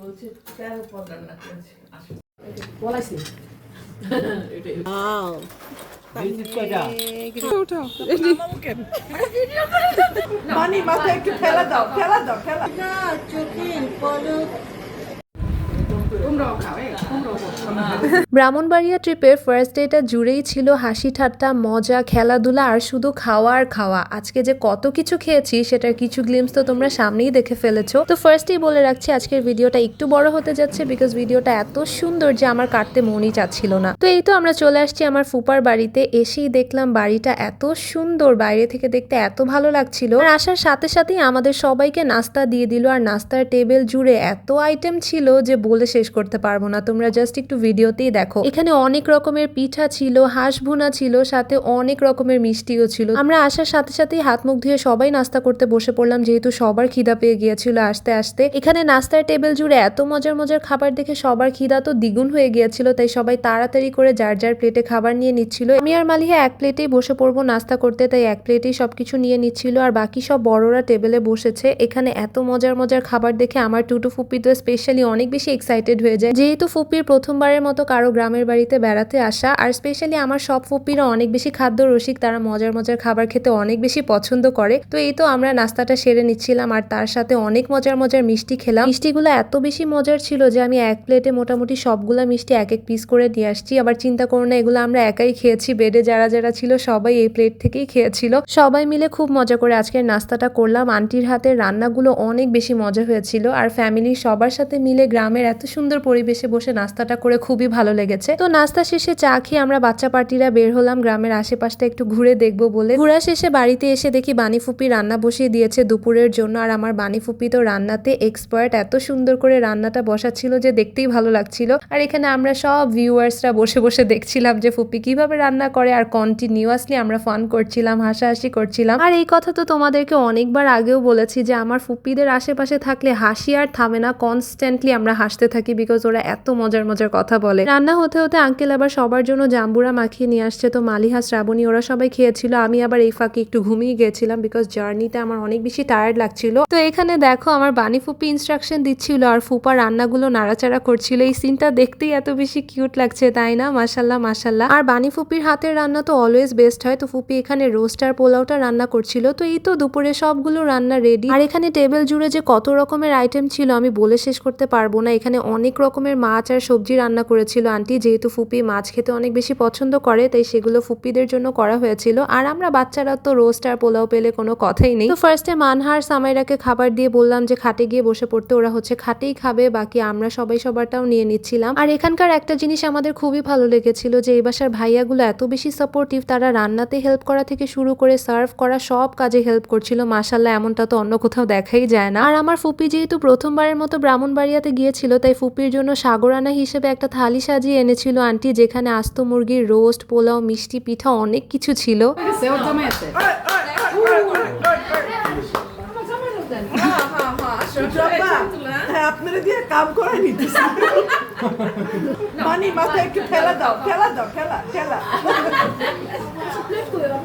বলছে তেরো পদ রান্না করেছে। বলাইছি। মাথায় একটু ফেলা দাও ফেলা দাও ফেলা চোখের খাও। ব্রাহ্মণবাড়িয়া ট্রিপের ফার্স্ট ডেটা জুড়েই ছিল হাসি ঠাট্টা, মজা, খেলাধুলা আর শুধু খাওয়া আর খাওয়া। আজকে যে কত কিছু খেয়েছি সেটার কিছু গ্লিমস তো তোমরা সামনেই দেখে ফেলেছো। তো ফার্স্টেই বলে রাখছি, আজকের ভিডিওটা একটু বড় হতে যাচ্ছে বিকজ ভিডিওটা এত সুন্দর যে আমার কাটতে মনই চাচ্ছিল না। তো এই তো আমরা চলে আসছি আমার ফুপার বাড়িতে, এসেই দেখলাম বাড়িটা এত সুন্দর, বাইরে থেকে দেখতে এত ভালো লাগছিল। আর আসার সাথে সাথেই আমাদের সবাইকে নাস্তা দিয়ে দিল, আর নাস্তার টেবিল জুড়ে এত আইটেম ছিল যে বলে শেষ করতে পারব না। তোমরা জাস্ট একটু ভিডিওতেই দেখো। এখানে অনেক রকমের পিঠা ছিল, হাঁস ভুনা ছিল, সাথে অনেক রকমের মিষ্টিও ছিল। আমরা আসার সাথে সাথেই হাত মুখ ধুয়ে সবাই নাস্তা করতে বসে পড়লাম, যেহেতু সবার খিদা পেয়ে গিয়েছিল আসতে আসতে। এখানে নাস্তার টেবিল জুড়ে এত মজার মজার খাবার দেখে সবার খিদা তো দ্বিগুণ হয়ে গিয়েছিল, তাই সবাই তাড়াতাড়ি করে যার যার প্লেটে খাবার নিয়ে নিচ্ছিল। আমি আর মালিহা এক প্লেটেই বসে পড়ব নাস্তা করতে, তাই এক প্লেটেই সবকিছু নিয়ে নিচ্ছিল, আর বাকি সব বড়রা টেবিলে বসেছে। এখানে এত মজার মজার খাবার দেখে আমার টুটু ফুপি তো স্পেশালি অনেক বেশি এক্সাইটেড হয়ে যায়। যেহেতু ফুপির প্রথমবারের মতো কারও গ্রামের বাড়িতে বেড়াতে আসা, আর স্পেশালি আমার সব ফুপিরা অনেক বেশি খাদ্য রসিক, তারা মজার মজার খাবার খেতে অনেক বেশি পছন্দ করে। তো এই তো আমরা নাস্তাটা সেরে নিচ্ছিলাম, আর তার সাথে অনেক মজার মজার মিষ্টি খেলাম। মিষ্টিগুলো এত বেশি মজার ছিল যে আমি এক প্লেটে মোটামুটি সবগুলা মিষ্টি এক এক পিস করে নিয়ে আসছি। আবার চিন্তা করো না, এগুলো আমরা একাই খেয়েছি বেডে যারা যারা ছিল সবাই এই প্লেট থেকেই খেয়েছিল। সবাই মিলে খুব মজা করে আজকের নাস্তাটা করলাম। আন্টির হাতের রান্নাগুলো অনেক বেশি মজা হয়েছিল, আর ফ্যামিলির সবার সাথে মিলে গ্রামের এত সুন্দর পরিবেশে বসে নাস্তাটা করে খুবই ভালো লেগেছে। তো নাস্তা শেষে চা খেয়ে আমরা বাচ্চা পার্টিরা বের হলাম গ্রামের আশেপাশটা একটু ঘুরে দেখব বলে। ঘোরা শেষে বাড়িতে এসে দেখি বানি ফুপি রান্না বসিয়ে দিয়েছে দুপুরের জন্য। আর আমার বানি ফুপি তো রান্নাতে এক্সপার্ট এত সুন্দর করে রান্নাটা বসাচ্ছিল যে দেখতেই ভালো লাগছিল। আর এখানে আমরা সব ভিউয়ার্সরা বসে বসে দেখছিলাম যে ফুপি কীভাবে রান্না করে আর কন্টিনিউয়াসলি আমরা ফান করছিলাম, হাসাহাসি করছিলাম। আর এই কথা তো তোমাদেরকে অনেকবার আগেও বলেছি যে আমার ফুপিদের আশেপাশে থাকলে হাসি আর থামে না কনস্ট্যান্টলি আমরা হাসতে থাকি বিকজ ওরা এত মজার মজার কথা বলে। রান্না হতে হতে আঙ্কেল আবার সবার জন্য জাম্বুরা মাখিয়ে নিয়ে আসছে। তো মালিহা, শ্রাবণী ওরা সবাই খেয়েছিল। আমি আবার এই ফাঁকে একটু ঘুমিয়ে গেছিলাম বিকজ জার্নিতে আমার অনেক বেশি টায়ার্ড লাগছিল। তো এখানে দেখো আমার বানি ফুপি ইনস্ট্রাকশন দিচ্ছিল আর ফুপা রান্নাগুলো নাড়াচাড়া করছিল। এই সিনটা দেখতেই এত বেশি কিউট লাগছে, তাই না? মাসাল্লাহ মাসাল্লাহ আর বানি ফুপির হাতের রান্না তো অলওয়েজ বেস্ট হয়। তো ফুপি এখানে রোস্ট আর পোলাওটা রান্না করছিল। তো এই তো দুপুরে সবগুলো রান্না রেডি আর এখানে টেবিল জুড়ে যে কত রকমের আইটেম ছিল আমি বলে শেষ করতে পারব না। এখানে অনেক রকমের মাছ আর সবজি রান্না করেছিল আন্টি। যেহেতু ফুপি মাছ খেতে অনেক বেশি পছন্দ করে, তাই সেগুলো ফুপিদের জন্য করা হয়েছিল। আর আমরা বাচ্চারা তো রোস্ট আর পোলাও পেলে কোনো কথাই নেই। তো ফার্স্টে মানহার, সামাইরাকে খাবার দিয়ে বললাম যে, খাটে গিয়ে বসে পড়তে। ওরা হচ্ছে, খাটেই খাবে, বাকি আমরা সবাই সবারটাও নিয়ে নিচ্ছিলাম। আর এখানকার একটা জিনিস আমাদের খুবই ভালো লেগেছিল যে, এই বাসার ভাইয়াগুলো এত বেশি সাপোর্টিভ তারা রান্নাতে হেল্প করা থেকে শুরু করে সার্ভ করা সব কাজে হেল্প করছিল। মাসাল্লাহ এমনটা তো অন্য কোথাও দেখাই যায় না। আর আমার ফুপি যেহেতু প্রথমবারের মতো ব্রাহ্মণবাড়িয়াতে গিয়েছিল, তাই ফুপির জন্য সাগরানা হিসেবে একটা থালি সাজিয়ে এনেছিল আন্টি যেখানে আস্ত মুরগির রোস্ট পোলাও মিষ্টি পিঠা অনেক কিছু ছিল। জামাই আছে হ্যাঁ আপনারা দিয়ে কাম করাই নিতেছি। মানি মাথায় একটু ফেলা দাও ফেলা দাও ফেলা ফেলা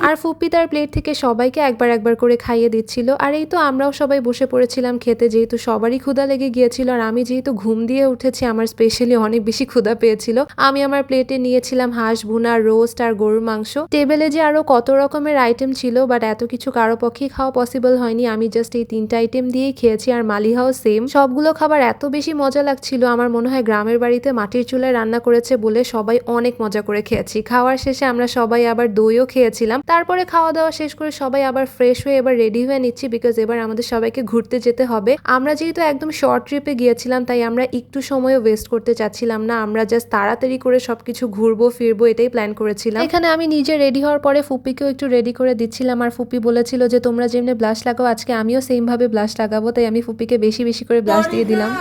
আর ফুপ্পি তার প্লেট থেকে সবাইকে একবার একবার করে খাইয়ে দিচ্ছিল। আর এই তো আমরাও সবাই বসে পড়েছিলাম খেতে যেহেতু সবারই ক্ষুধা লেগে গিয়েছিল আর আমি যেহেতু ঘুম দিয়ে উঠেছি আমার স্পেশালি অনেক বেশি ক্ষুধা পেয়েছিল। আমি আমার প্লেটে নিয়েছিলাম হাঁস ভুনা রোস্ট আর গরুর মাংস। টেবিলে যে আরও কত রকমের আইটেম ছিল বাট এত কিছু কারও পক্ষেই খাওয়া পসিবল হয়নি। আমি জাস্ট এই তিনটা আইটেম দিয়েই খেয়েছি আর মালিহাও সেম সবগুলো খাবার এত বেশি মজা লাগছিল আমার মনে হয় গ্রামের বাড়িতে মাটির চুলায় রান্না করেছে বলে সবাই অনেক মজা করে খেয়েছি। খাওয়ার শেষে আমরা সবাই আবার দইও খেয়েছিলাম। তারপরে খাওয়া দাওয়া শেষ করে সবাই আবার ফ্রেশ হয়ে এবার রেডি হয়ে নিচ্ছি বিকজ এবার আমাদের সবাইকে ঘুরতে যেতে হবে। আমরা যেহেতু একদম শর্ট ট্রিপে গিয়েছিলাম, তাই আমরা একটু সময়ও ওয়েস্ট করতে চাচ্ছিলাম না। আমরা জাস্ট তাড়াতাড়ি করে সবকিছু ঘুরবো, ফিরবো এটাই প্ল্যান করেছিলাম। এখানে আমি নিজে রেডি হওয়ার পরে ফুপিকেও একটু রেডি করে দিচ্ছিলাম। আর ফুপি বলেছিল যে, তোমরা যেমনি ব্লাশ লাগাও, আজকে আমিও সেম ভাবে ব্লাশ লাগাবো। তাই আমি ফুপিকে বেশি বেশি করে ব্লাশ দিয়ে দিলাম।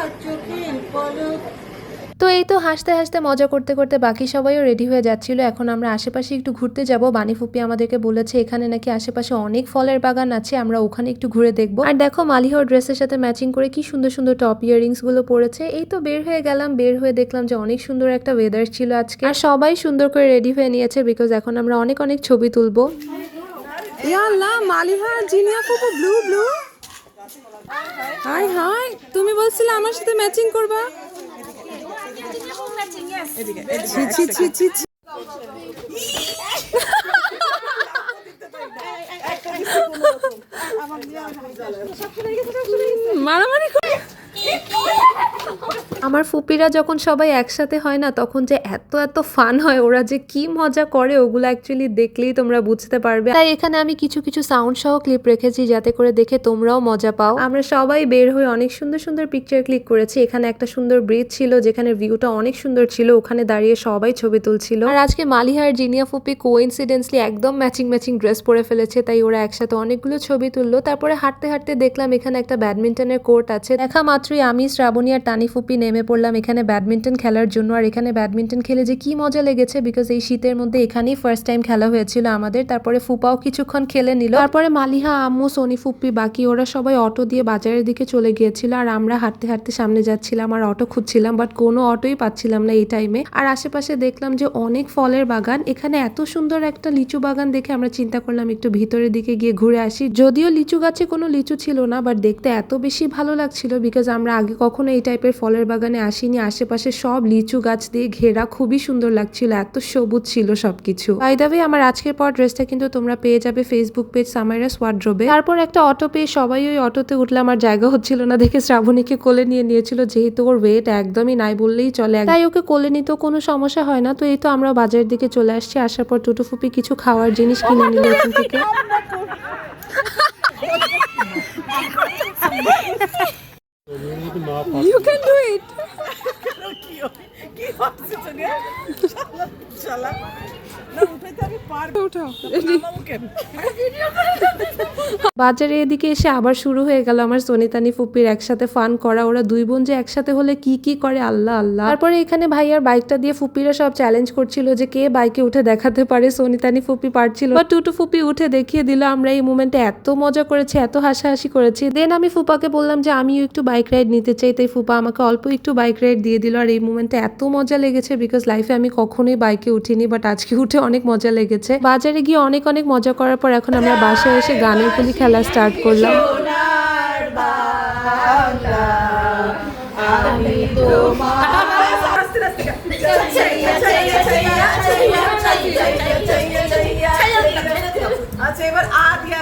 তো এই তো হাসতে হাসতে মজা করতে করতে বাকি সবাইও রেডি হয়ে যাচ্ছিল। এখন আমরা আশেপাশে একটু ঘুরতে যাব। বানি ফুপি আমাদেরকে বলেছে, এখানে নাকি আশেপাশে অনেক ফলের বাগান আছে, আমরা ওখানে একটু ঘুরে দেখব। আর দেখো মালিহর ড্রেসের সাথে ম্যাচিং করে কি সুন্দর সুন্দর টপ ইয়ারিংসগুলো পরেছে। এই তো বের হয়ে গেলাম, বের হয়ে দেখলাম যে অনেক সুন্দর একটা ওয়েদার ছিল আজকে। আর সবাই সুন্দর করে রেডি হয়ে নিয়েছে বিকজ এখন আমরা অনেক অনেক ছবি তুলবো। ব্লু ব্লু তুমি বলছিলে আমার সাথে ম্যাচিং করবা? ছি ছি ছি ছি ছি। মারামারি করে আমার ফুপিরা যখন সবাই একসাথে হয় না, তখন যে এত এত ফান হয়, ওরা যে কি মজা করে, ওগুলো অ্যাকচুয়ালি দেখলেই তোমরা বুঝতে পারবে। তাই এখানে আমি কিছু কিছু সাউন্ড সহ ক্লিপ রেখেছি যাতে করে দেখে তোমরাও মজা পাও। আমরা সবাই বের হয়ে অনেক সুন্দর সুন্দর পিকচার ক্লিক করেছি। এখানে একটা সুন্দর ব্রিজ ছিল, যেখানে ভিউটা অনেক সুন্দর ছিল। ওখানে দাঁড়িয়ে সবাই ছবি তুলছিল। আর আজকে মালিহার, জিনিয়া, ফুপি কোইন্সিডেন্সলি একদম ম্যাচিং ম্যাচিং ড্রেস পরে ফেলেছে। তাই ওরা একসাথে অনেকগুলো ছবি তুললো। তারপরে হাঁটতে হাঁটতে দেখলাম এখানে একটা ব্যাডমিন্টনের কোর্ট আছে। দেখা মাত্রই আমি, শ্রাবণী আর টানি ফুপি নেমে পড়লাম, এখানে ব্যাডমিন্টন খেলার জন্য। আর এখানে ব্যাডমিন্টন খেলে যে কি মজা লেগেছে বিকজ এই শীতের মধ্যে এখানেই ফার্স্ট টাইম খেলা হয়েছিল আমাদের। তারপরে ফুপাও কিছুক্ষণ খেলে নিল। তারপরে মালিহা, আম্মু, সোনি, ফুপ্পি, বাকি ওরা সবাই অটো দিয়ে বাজারের দিকে চলে গিয়েছিল। আর আমরা হাঁটতে হাঁটতে সামনে যাচ্ছিলাম আর অটো খুঁজছিলাম বাট কোনো অটোই পাচ্ছিলাম না এই টাইমে আর আশেপাশে দেখলাম যে অনেক ফলের বাগান। এখানে এত সুন্দর একটা লিচু বাগান দেখে আমরা চিন্তা করলাম, একটু ভিতরের দিকে গিয়ে ঘুরে আসি। যদিও লিচু গাছে কোনো লিচু ছিল না বাট দেখতে এত বেশি ভালো লাগছিল বিকজ আমরা আগে কখনো এই টাইপের ফলের বাগানে আসিনি আশেপাশে সব লিচু গাছ দিয়ে ঘেরা খুবই সুন্দর লাগছিল এত সবুজ ছিল সবকিছু বাই দ্য ওয়ে আমার আজকের পর ড্রেসটা কিন্তু তোমরা পেয়ে যাবে ফেসবুক পেজ সামাইরাস ওয়ার্ড্রোবে তারপর একটা অটো পেয়ে সবাই ওই অটোতে উঠলে আমার জায়গা হচ্ছিল না দেখে শ্রাবণীকে কোলে নিয়ে নিয়েছিল যেহেতু ওর ওয়েট একদমই নাই বললেই চলে তাই ওকে কোলে নিতেও কোনো সমস্যা হয় না তো এই তো আমরা বাজারের দিকে চলে আসছি আসার পর টুটু ফুপি কিছু খাওয়ার জিনিস কিনে নিল এখান থেকে You can do it. বাজারে এদিকে এসে আবার শুরু হয়ে গেল আমার সনিতানি ফুপির একসাথে ফান করা। ওরা দুই বোন যে একসাথে হলে কি কি করে, আল্লাহ আল্লাহ। তারপরে এখানে ভাইয়ার বাইকটা দিয়ে ফুপিরা সব চ্যালেঞ্জ করছিল যে কে বাইকে উঠে দেখাতে পারে। সনিতানি ফুপি পারছিল বা টুটু ফুপি উঠে দেখিয়ে দিল, আমরা এই মুমেন্টে এত মজা করেছি, এত হাসাহাসি করেছি। দেন আমি ফুপাকে বললাম যে, আমিও একটু বাইক রাইড নিতে চাই। তাই ফুপা আমাকে অল্প একটু বাইক রাইড দিয়ে দিল। আর এই মুমেন্টে এত মজা লেগেছে বিকজ লাইফে আমি কখনোই বাইকে উঠিনি বাট আজকে উঠে অনেক মজা লেগেছে। বাজারে গিয়ে অনেক অনেক মজা করার পর এখন আমরা বাসায় এসে গানের পুলি খেলা স্টার্ট করলাম। আচ্ছা এবার আ দিয়া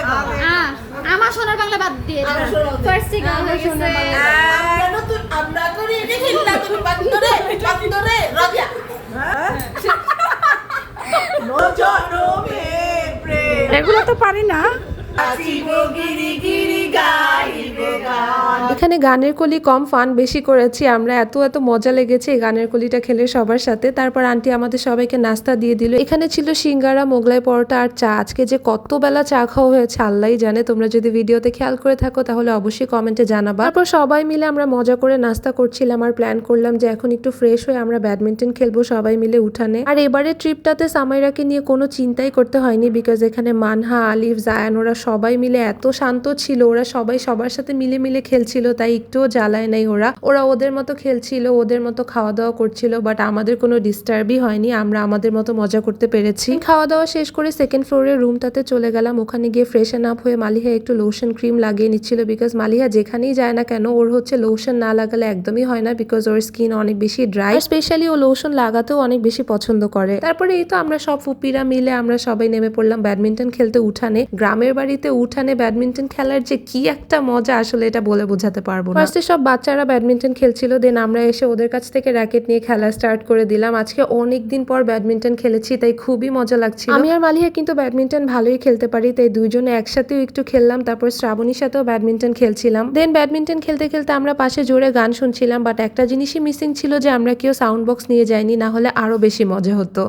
আমার সোনার বাংলা বাদ দিয়ে ফার্স্ট থেকে হয়ে আমরা নতুন আমরা করি দেখি না তুমি বান্দরে বান্দরে রাজা জনমে এগুলো তো পারি না। গিরি গিরি গাইব গান এখানে গানের কলি কম ফান বেশি করেছি। আমরা এত এত মজা লেগেছে এই গানের কলিটা খেলে সবার সাথে। তারপর আন্টি আমাদের সবাইকে নাস্তা দিয়ে দিল। এখানে ছিল সিঙ্গারা, মোগলাই পরোটা আর চা। আজকে যে কত বেলা চা খাওয়া হয়েছে আল্লাহ জানে। তোমরা যদি ভিডিওতে খেয়াল করে থাকো তাহলে অবশ্যই কমেন্টে জানাবা। তারপর সবাই মিলে আমরা মজা করে নাস্তা করছিলাম আর প্ল্যান করলাম যে এখন একটু ফ্রেশ হয়ে আমরা ব্যাডমিন্টন খেলব সবাই মিলে উঠানে। আর এবারে ট্রিপটাতে সামাইরাকে নিয়ে কোনো চিন্তাই করতে হয়নি বিকজ এখানে মানহা, আলিফ, জায়ান ওরা সবাই মিলে এত শান্ত ছিল। ওরা সবাই সবার সাথে মিলে মিলে খেলছিল, তাই একটুও জ্বালায় নাই ওরা। ওরা ওদের মতো খেলছিল, ওদের মতো খাওয়া দাওয়া করছিল বাট আমাদের কোনো ডিস্টার্বই হয়নি। আমরা আমাদের মতো মজা করতে পেরেছি। খাওয়া দাওয়া শেষ করে সেকেন্ড ফ্লোরের রুমটাতে চলে গেলাম। ওখানে গিয়ে ফ্রেশন আপ হয়ে মালিহা একটু লোশন ক্রিম লাগিয়ে নিচ্ছিল বিকজ মালিহা যেখানেই যায় না কেন, ওর হচ্ছে লোশন না লাগালে একদমই হয় না বিকজ ওর স্কিন অনেক বেশি ড্রাই স্পেশালি ও লোশন লাগাতেও অনেক বেশি পছন্দ করে। তারপরে এই তো আমরা সব ফুপিরা মিলে আমরা সবাই নেমে পড়লাম ব্যাডমিন্টন খেলতে উঠানে। গ্রামের বাড়িতে উঠানে ব্যাডমিন্টন খেলার যে কি একটা মজা আসলে এটা বলে বোঝাতে পারব না। ফার্স্টে সব বাচ্চারা ব্যাডমিন্টন খেলছিল দেন আমরা এসে ওদের কাছ থেকে র্যাকেট নিয়ে খেলা স্টার্ট করে দিলাম। আজকে অনেক দিন পর ব্যাডমিন্টন খেলেছি তাই খুবই মজা লাগছিল। আমি আর মালিহা কিন্তু ব্যাডমিন্টন ভালোই খেলতে পারি তাই দুইজনে একসাথেও একটু খেললাম তারপর শ্রাবণীর সাথেও ব্যাডমিন্টন খেলছিলাম। দেন ব্যাডমিন্টন খেলতে খেলতে আমরা পাশে জোরে গান শুনছিলাম বাট একটা জিনিসই মিসিং ছিল যে আমরা কেউ সাউন্ড বক্স নিয়ে যাইনি না হলে আরও বেশি মজা হতো।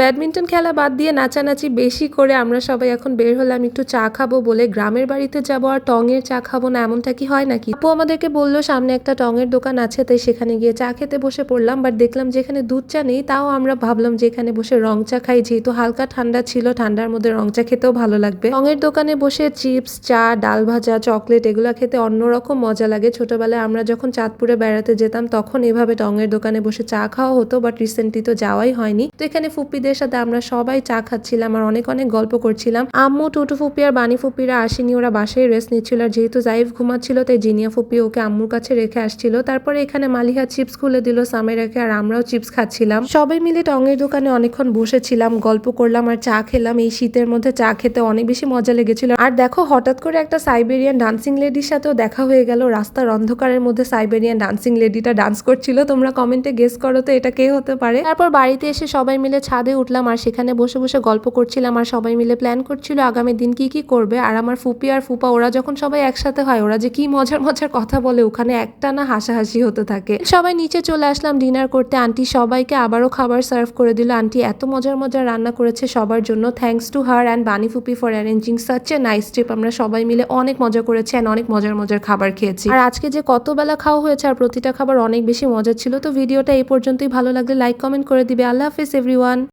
ব্যাডমিন্টন খেলা বাদ দিয়ে নাচানাচি বেশি করে আমরা সবাই এখন বের হলাম একটু চা খাব বলে। গ্রামের বাড়িতে যাব আর টঙের চা খাব না, এমনটা কি হয় নাকি? আপু আমাদেরকে বলল, সামনে একটা টঙের দোকান আছে, তাই সেখানে গিয়ে চা খেতে বসে পড়লাম বাট দেখলাম যে এখানে দুধ চা নেই, তাও আমরা ভাবলাম যে এখানে বসে রং চা খাই, যেহেতু হালকা ঠান্ডা ছিল, ঠান্ডার মধ্যে রং চা খেতেও ভালো লাগবে। টঙের দোকানে বসে চিপস, চা, ডাল ভাজা, চকলেট এগুলো খেতে অন্যরকম মজা লাগে। ছোটবেলায় আমরা যখন চাঁদপুরে বেড়াতে যেতাম, তখন এভাবে টঙের দোকানে বসে চা খাওয়া হতো বাট রিসেন্টলি তো যাওয়াই হয়নি। তো এখানে ফুপ্পিদের সাথে আমরা সবাই চা খাচ্ছিলাম আর অনেক অনেক গল্প করছিলাম। আম্মু, টুটু ফুপি আর বানি ফুপিরা আসেনি, ওরা বাসায় রেস্ট নিচ্ছিল আর যেহেতু জাইফ ঘুমাচ্ছিল, তাই জিনিয়া ফুপি ওকে আম্মুর কাছে রেখে আসছিল। তারপরে এখানে মালিহা চিপস খুলে দিল সামে রেখে আর আমরাও চিপস খাচ্ছিলাম। সবাই মিলে টঙের দোকানে অনেকক্ষণ বসেছিলাম, গল্প করলাম আর চা খেলাম। এই শীতের মধ্যে চা খেতে অনেক বেশি মজা লেগেছিল। আর দেখো, হঠাৎ করে একটা সাইবেরিয়ান ডান্সিং লেডির সাথেও দেখা হয়ে গেল। রাস্তার অন্ধকারের মধ্যে সাইবেরিয়ান ডান্সিং লেডিটা ডান্স করছিল। তোমরা কমেন্টে গেস করো তো এটা কে হতে পারে। তারপর বাড়িতে এসে সবাই মিলে ছাদে উঠলাম আর সেখানে বসে বসে গল্প করছিলাম আর সবাই মিলে প্ল্যান করছিল আগামী দিন কি কি করবে। আর আমার ফুপি আর ফুপা, ওরা যখন সবাই একসাথে হয়, ওরা যে কি মজার মজার কথা বলে, ওখানে একটা না হাসাহাসি হতে থাকে। সবাই নিচে চলে আসলাম ডিনার করতে। আন্টি সবাইকে আবারও খাবার সার্ভ করে দিল। আন্টি এত মজার মজার রান্না করেছে সবার জন্য। Thanks to her and Bani ফুপি for arranging such a nice trip আমরা সবাই মিলে অনেক মজা করেছি অ্যান্ড অনেক মজার মজার খাবার খেয়েছি। আর আজকে যে কত বেলা খাওয়া হয়েছে আর প্রতিটা খাবার অনেক বেশি মজা ছিল, তো ভিডিওটা এই পর্যন্তই। ভালো লাগলে লাইক কমেন্ট করে দিবে। আল্লাহ হাফিজ এভরিওয়ান